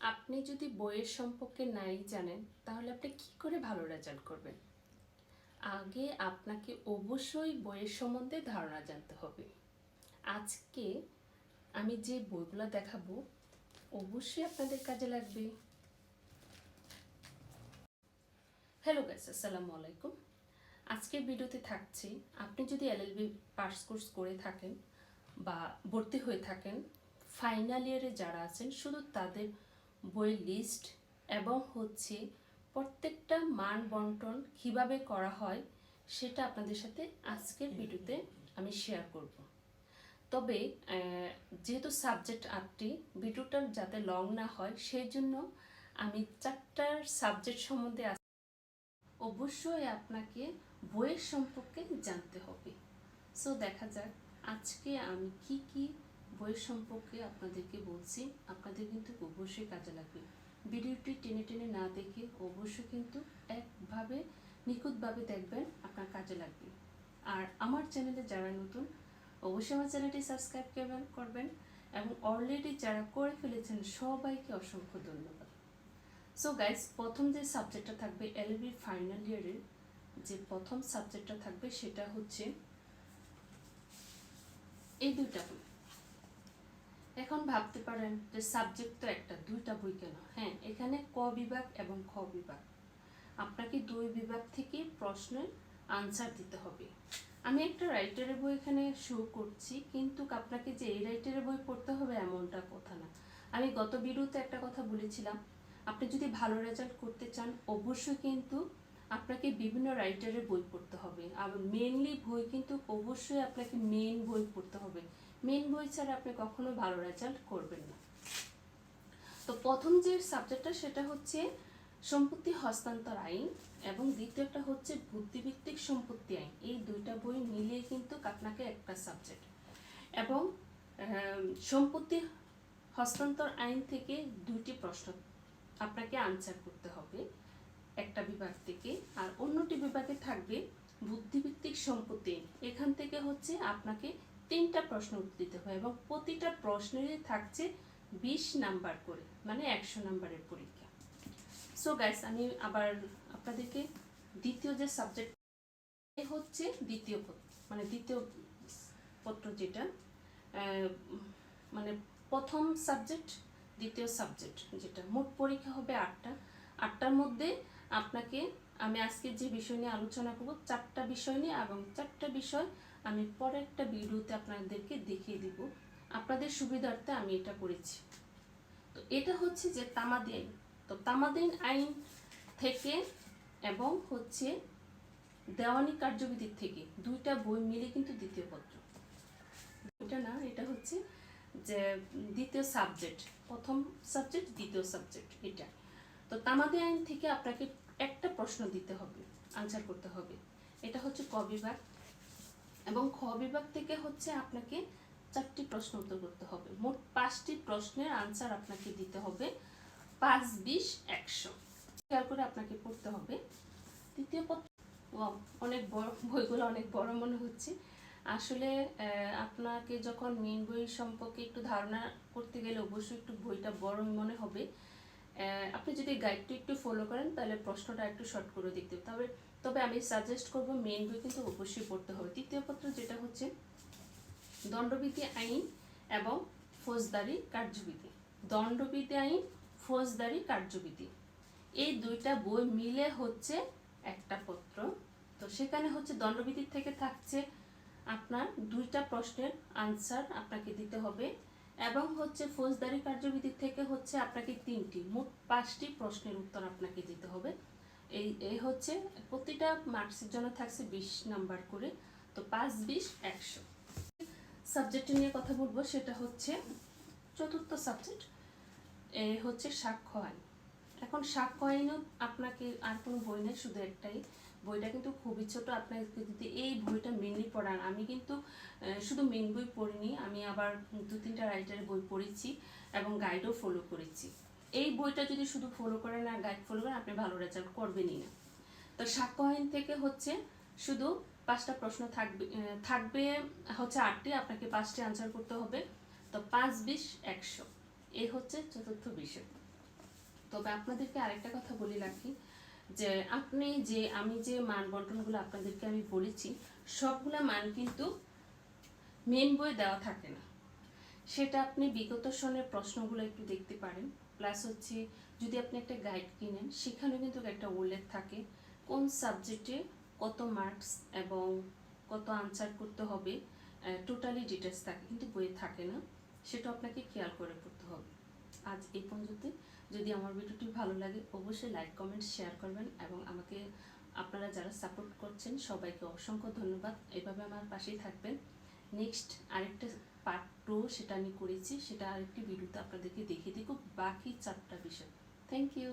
আপনি যদি বইয়ের সম্পর্কে নাই জানেন, তাহলে আপনি কি করে ভালো রেজাল্ট করবেন? আগে আপনাকে অবশ্যই বইয়ের সম্বন্ধে ধারণা জানতে হবে। আজকে আমি যে বইগুলো দেখাবো, অবশ্যই আপনাদের কাজে লাগবে। হ্যালো গাইস আসসালামু আলাইকুম। আজকের ভিডিওতে থাকছে, আপনি যদি এলএলবি পাস কোর্স করে থাকেন বা ভর্তি হয়ে থাকেন ফাইনাল ইয়ারে যারা আছেন, শুধু তাদের বইয়ের লিস্ট এবং হচ্ছে প্রত্যেকটা মান বন্টন কীভাবে করা হয় সেটা আপনাদের সাথে আজকের ভিডিওতে আমি শেয়ার করব। তবে যেহেতু সাবজেক্ট আটটি ভিডিওটা যাতে লং না হয় সেই জন্য আমি চারটার সাবজেক্ট সম্বন্ধে অবশ্যই আপনাকে বইয়ের সম্পর্কে জানতে হবে। সো দেখা যাক আজকে আমি কি কি বইয়ের সম্পর্কে আপনাদেরকে বলছি, আপনাদের কিন্তু অবশ্যই কাজে লাগবে। ভিডিওটি টেনে টেনে না দেখে অবশ্যই কিন্তু একভাবে, নিখুঁতভাবে দেখবেন, আপনার কাজে লাগবে। আর আমার চ্যানেলে যারা নতুন, অবশ্যই আমার চ্যানেলটি সাবস্ক্রাইব করবেন করবেন এবং অলরেডি যারা করে ফেলেছেন, সবাইকে অসংখ্য ধন্যবাদ। সো গাইস প্রথম যে সাবজেক্টটা থাকবে এলবি ফাইনাল ইয়ারের যে প্রথম সাবজেক্টটা থাকবে সেটা হচ্ছে এই দুইটা বই। এখন ভাবতে পারেন যে সাবজেক্ট তো একটা, দুইটা বই কেন? হ্যাঁ এখানে ক বিভাগ এবং খ বিভাগ। আপনাকে দুই বিভাগ থেকে প্রশ্নের আনসার দিতে হবে। আমি একটা রাইটারের বই এখানে শো করছি, কিন্তু আপনাকে যে এই রাইটারের বই পড়তে হবে এমনটা কথা না। আমি গত বিরুদ্ধে একটা কথা বলেছিলাম, আপনি যদি ভালো রেজাল্ট করতে চান, অবশ্যই কিন্তু আপনাকে বিভিন্ন রাইটারের বই পড়তে হবে। আর মেনলি বই কিন্তু অবশ্যই আপনাকে মেন বই পড়তে হবে। মেন বই ছাড়া আপনি কখনো ভালো রেজাল্ট করবেন না। তো প্রথম যে সাবজেক্টটা সেটা হচ্ছে সম্পত্তি হস্তান্তর আইন এবং দ্বিতীয়টা হচ্ছে বুদ্ধিভিত্তিক সম্পত্তি আইন। এই দুইটা বই মিলিয়ে কিন্তু আপনাকে একটা সাবজেক্ট এবং সম্পত্তি হস্তান্তর আইন থেকে দুইটি প্রশ্ন আপনাকে আনসার করতে হবে। একটা বিভাগ থেকে আর অন্যটি বিভাগে থাকবে বুদ্ধিভিত্তিক সম্পত্তি। এখান থেকে হচ্ছে আপনাকে তিনটা প্রশ্ন উত্তর দিতে হবে এবং প্রতিটা প্রশ্নেরই থাকছে বিশ নাম্বার করে মানে একশো নাম্বারের পরীক্ষা। সো গাইস আমি আবার আপনাদেরকে দ্বিতীয় যে সাবজেক্ট হচ্ছে দ্বিতীয় মানে দ্বিতীয় পত্র যেটা মানে প্রথম সাবজেক্ট দ্বিতীয় সাবজেক্ট যেটা। মোট পরীক্ষা হবে আটটা। আটটার মধ্যে আপনাকে আমি আজকে যে বিষয় নিয়ে আলোচনা করব, চারটা বিষয় নিয়ে এবং চারটা বিষয় আমি পরে একটা ভিডিওতে আপনাদেরকে দেখিয়ে দিব। আপনাদের সুবিধার্থে আমি এটা করেছি। তো এটা হচ্ছে যে তামাদি আইন তো তামাদিন আইন থেকে এবং হচ্ছে দেওয়ানি কার্যবিধির থেকে দুইটা বই মিলে কিন্তু দ্বিতীয় পত্র। এটা না, এটা হচ্ছে যে দ্বিতীয় সাবজেক্ট, প্রথম সাবজেক্ট, দ্বিতীয় সাবজেক্ট, এটা। তো তামাদি আইন থেকে আপনাকে একটা প্রশ্ন দিতে হবে আনসার করতে হবে। এটা হচ্ছে ক বিভাগ এবং খ বিভাগ থেকে হচ্ছে আপনাকে চারটি প্রশ্ন উত্তর করতে হবে। মোট পাঁচটি প্রশ্নের আনসার আপনাকে দিতে হবে পাঁচ, বিশ, একশো। খেয়াল করে আপনাকে পড়তে হবে। তৃতীয় পত্র অনেক বড়, বইগুলো অনেক বড় মনে হচ্ছে। আসলে আপনাকে যখন মেন বই সম্পর্কে একটু ধারণা করতে গেলে অবশ্যই একটু বইটা বড় মনে হবে। আপনি যদি গাইডটা একটু ফলো করেন, তাহলে প্রশ্নটা একটু শর্ট করে দেখতে তবে তবে আমি সাজেস্ট করব মেন বই কিন্তু অবশ্যই পড়তে হবে। তৃতীয় পত্র যেটা হচ্ছে, দণ্ডবিধি আইন এবং ফৌজদারি কার্যবিধি। দণ্ডবিধি আইন, ফৌজদারি কার্যবিধি। এই দুইটা বই মিলে হচ্ছে একটা পত্র। তো সেখানে হচ্ছে দণ্ডবিধির থেকে থাকছে আপনার দুইটা প্রশ্নের আনসার আপনাকে দিতে হবে। এবং হচ্ছে ফৌজদারি কার্যবিধির থেকে হচ্ছে আপনাকে তিনটি, মোট পাঁচটি প্রশ্নের উত্তর আপনাকে দিতে হবে। এই এই হচ্ছে প্রতিটা মার্কসের জন্য থাকছে বিশ নাম্বার করে, তো পাঁচ, বিশ, একশো। সাবজেক্ট নিয়ে কথা বলব, সেটা হচ্ছে চতুর্থ সাবজেক্ট এ হচ্ছে সাক্ষ্য আইন। এখন সাক্ষ্য আইনও আপনাকে আর কোনো বই নেই, শুধু একটাই। বইটা কিন্তু খুবই ছোট, আপনাকে যদি এই বইটা মেনলি পড়ান। আমি কিন্তু শুধু মেন বই পড়িনি, আমি আবার দু তিনটা রাইটারের বই পড়েছি এবং গাইডও ফলো করেছি। এই বইটা যদি শুধু ফলো করেন আর গাইড ফলো করেন, আপনি ভালো রেজাল্ট করবেনই না। তো সাক্ষ্য আইন থেকে হচ্ছে শুধু পাঁচটা প্রশ্ন থাকবে থাকবে হচ্ছে আটটি, আপনাকে পাঁচটি আনসার করতে হবে। তো পাঁচ, বিশ, একশো। এই হচ্ছে চতুর্থ বিষয় তবে আপনাদেরকে আরেকটা কথা বলে রাখি, যে আপনি যে, আমি যে মান বন্টনগুলো আপনাদেরকে আমি বলেছি, সবগুলা মান কিন্তু মেন বই দেওয়া থাকে না। সেটা আপনি বিগত সনের প্রশ্নগুলো একটু দেখতে পারেন প্লাস হচ্ছে যদি আপনি একটা গাইড কিনেন সেখানে কিন্তু একটা উল্লেখ থাকে, কোন সাবজেক্টে কত মার্কস এবং কত আনসার করতে হবে টোটালি ডিটেলস থাকে, কিন্তু বইয়ে থাকে না, সেটা আপনাকে খেয়াল করে পড়তে হবে। আজ এই পর্যন্ত। যদি আমার ভিডিওটি ভালো লাগে, অবশ্যই লাইক কমেন্ট শেয়ার করবেন এবং আমাকে আপনারা যারা সাপোর্ট করছেন, সবাইকে অসংখ্য ধন্যবাদ। এভাবে আমার পাশেই থাকবেন। নেক্সট আরেকটা পার্ট টু সেটা আমি করেছি। সেটা আরেকটি ভিডিওতে আপনাদেরকে দেখিয়ে দিব। বাকি চারটা বিষয়। Thank you